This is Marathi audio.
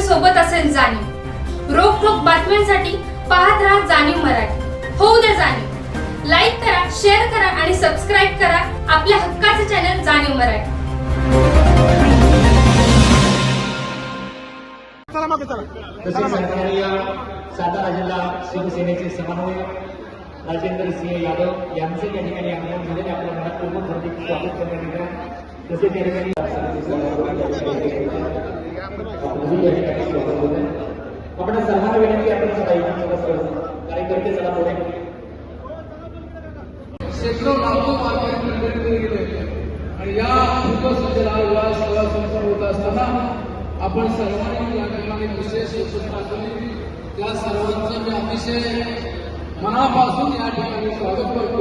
सोबत असेल जाणीव. रोखोक बातम्यांसाठी पाहत राहा जाणीव मराठी. होऊ द्या जाणीव. लाईक करा शेअर करा आणि सबस्क्राईब करा आपल्या हक्काचे चॅनल जाणीव मराठी. चला मागे चला तसेच सरकारी सातारा जिल्हा शिवसेनेचे समन्वयक राजेंद्र सिंह यादव यांचे या ठिकाणी आगमन झालेले आपल्या मनपूर्वक हार्दिक स्वागत करण्यात येत आहे. तसेच या ठिकाणी आपणही या ठिकाणी स्वागत होत आहे. आपण सर्वांना विनंती आपण सगळा कार्यकर्ते चला पुढे शेकडो लाखो वारकरी गेले आणि या सूचना या सेवा संस्था होत असताना आपण सर्वांनी या ठिकाणी विशेष सूचना केली त्या सर्वांचं मी अतिशय मनापासून या ठिकाणी स्वागत करतो